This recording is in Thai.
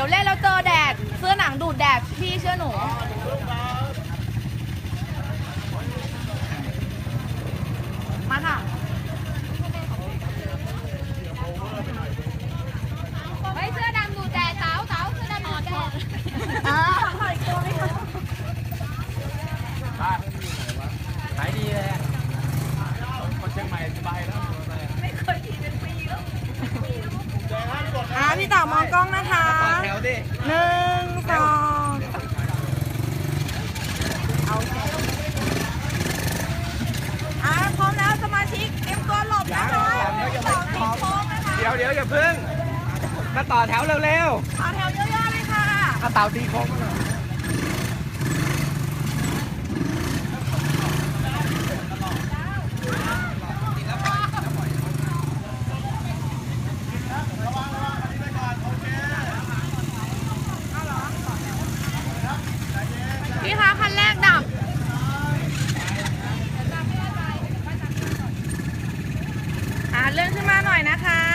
ดี๋ยวเล่นแล้วเจอแดดเสื้อหนังดูดแดดพี่เชื่อหนู มาค่ะเฮ้ยเสื้อดำดูดแดดเต๋าเต๋าเสื้อดำดูดแดดอ่าขายดีเลยคนเชียงใหม่สบายแล้วอ่าพี่เต๋ามองกล้องนะคะ ต่อแถวดิ หนึ่งสองเอาแถวอ่าพร้อมแล้วสมาชิกเตรียมตัวหลบนะคะสองทีโค้งนะคะ เดี๋ยวเดี๋ยวอย่าพึ่ง มาต่อแถวเร็วต่อแถวเยอะๆเลยค่ะๆเอาเต่าตีโค้งมาหน่อยพี่คะคันแรกดับ อ่าเลื่อนขึ้นมาหน่อยนะคะ